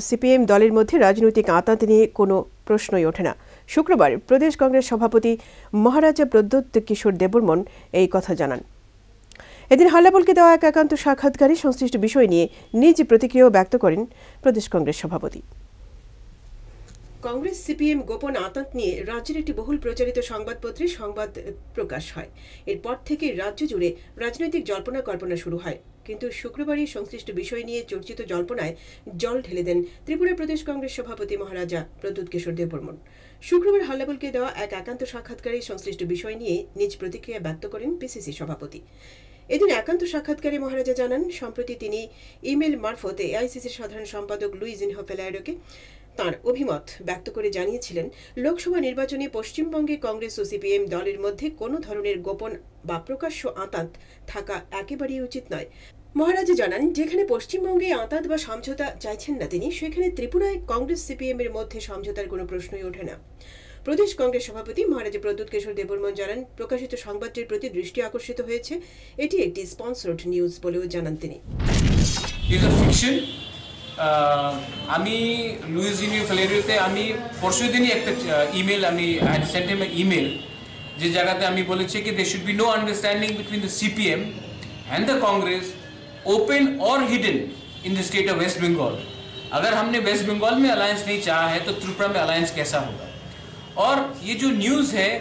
CPM দলের মধ্যে রাজনৈতিক আঁতাত নিয়ে কোনো প্রশ্নই ওঠে না। শুক্রবার প্রদেশ কংগ্রেস সভাপতি মহারাজা প্রদ্যোৎ কিশোর দেববর্মন এই কথা জানান। এদিন হাল্লাবলকে দেওয়া এক একান্ত সাক্ষাৎকারে সংশ্লিষ্ট বিষয় নিয়ে নিজ প্রতিক্রিয়াও ব্যক্ত করেন প্রদেশ কংগ্রেস সভাপতি। কংগ্রেস সিপিএম গোপন আতঙ্ক নিয়ে রাজ্যের একটি বহুল প্রচারিত সংবাদপত্রে সংবাদ প্রকাশ হয়। এরপর থেকে রাজ্য জুড়ে রাজনৈতিক জল্পনা কল্পনা শুরু হয়। কিন্তু শুক্রবারই সংশ্লিষ্ট বিষয় নিয়ে চর্চিত জল্পনায় জল ঢেলে দেন ত্রিপুরা প্রদেশ কংগ্রেস সভাপতি মহারাজা প্রদ্যুৎ কিশোর দেববর্মন। শুক্রবার হাল্লাবলকে দেওয়া এক একান্ত সাক্ষাৎকারে সংশ্লিষ্ট বিষয় নিয়ে নিজ প্রতিক্রিয়া ব্যক্ত করেন পিসিসি সভাপতি। এদিন একান্ত সাক্ষাৎকারে মহারাজা জানান, সম্প্রতি তিনি ইমেল মারফত এআইসিসির সাধারণ সম্পাদক লুইজ ইনহো ফেলায়রোকে তাঁর অভিমত ব্যক্ত করে জানিয়েছিলেন, লোকসভা নির্বাচনে পশ্চিমবঙ্গে কংগ্রেস ও সিপিএম দলের মধ্যে কোনো ধরনের গোপন বা প্রকাশ্য আঁতাত থাকা একেবারেই উচিত নয়। মহারাজা জানান, যেখানে পশ্চিমবঙ্গে আঁতাত বা সমঝোতা চাইছেন না তিনি, সেখানে ত্রিপুরায় কংগ্রেস সিপিএম এর মধ্যে সমঝোতার কোনো প্রশ্নই ওঠে না। প্রদেশ কংগ্রেস সভাপতি মহারাজা প্রদ্যুৎ কিশোর দেববর্মন জানান, প্রকাশিত সংবাদটির প্রতি দৃষ্টি আকর্ষিত হয়েছে। এটি একটি স্পন্সর্ড নিউজ বলেও জানান তিনি। আমি লুইস ইউনিও ফ্যালেরিওতে আমি পরশু দিনই একটা ইমেল আমি আই সেন্ট হিম ইমেল যে জায়গাতে আমি বলেছি कि there should be no understanding between the CPM and the Congress open or hidden in the state of West Bengal अगर हमने वेस्ट बंगाल में अलायंस नहीं चाहा है तो त्रिपुरा में अलायंस कैसा होगा और ये जो न्यूज़ है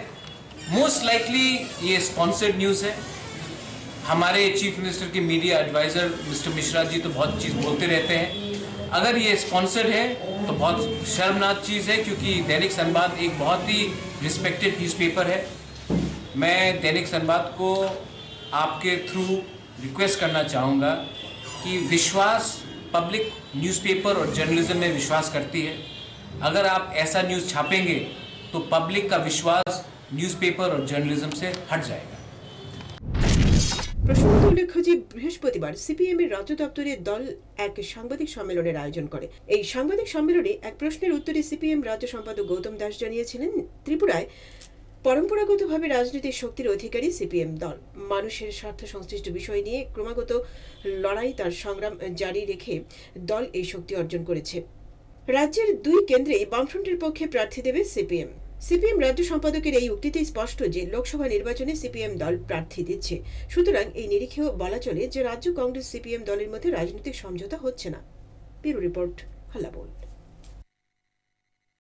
मोस्ट लाइकली ये स्पॉन्सर्ड न्यूज़ है हमारे चीफ मिनिस्टर के media adviser mister Mishra ji तो बहुत चीज़ बोलते रहते हैं अगर ये स्पॉन्सर्ड है तो बहुत शर्मनाक चीज़ है, क्योंकि दैनिक संवाद एक बहुत ही रिस्पेक्टेड न्यूज़पेपर है। मैं दैनिक संवाद को आपके थ्रू रिक्वेस्ट करना चाहूँगा कि विश्वास पब्लिक न्यूज़पेपर और जर्नलिज्म में विश्वास करती है। अगर आप ऐसा न्यूज़ छापेंगे तो पब्लिक का विश्वास न्यूज़पेपर और जर्नलिज्म से हट जाएगा। প্রসঙ্গত উল্লেখ্য যে বৃহস্পতিবার সিপিএম এর রাজ্য দপ্তরের দল এক সাংবাদিক সম্মেলনের আয়োজন করে। এই সাংবাদিক সম্মেলনে এক প্রশ্নের উত্তরে সিপিএম রাজ্য সম্পাদক গৌতম দাস জানিয়েছিলেন, ত্রিপুরায় পরম্পরাগতভাবে রাজনৈতিক শক্তির অধিকারী সিপিএম দল। মানুষের স্বার্থ সংশ্লিষ্ট বিষয় নিয়ে ক্রমাগত লড়াই তার সংগ্রাম জারি রেখে দল এই শক্তি অর্জন করেছে। রাজ্যের দুই কেন্দ্রে বামফ্রন্টের পক্ষে প্রার্থী দেবে সিপিএম। সিপিএম রাজ্য সম্পাদকের এই উক্তিতে স্পষ্ট যে লোকসভা নির্বাচনে সিপিএম দল প্রার্থী দিচ্ছে। সুতরাং এই নিরীক্ষেও বলা চলে যে রাজ্য কংগ্রেস সিপিএম দলের মধ্যে রাজনৈতিক সমঝোতা হচ্ছে না। Bureau report Hallabol.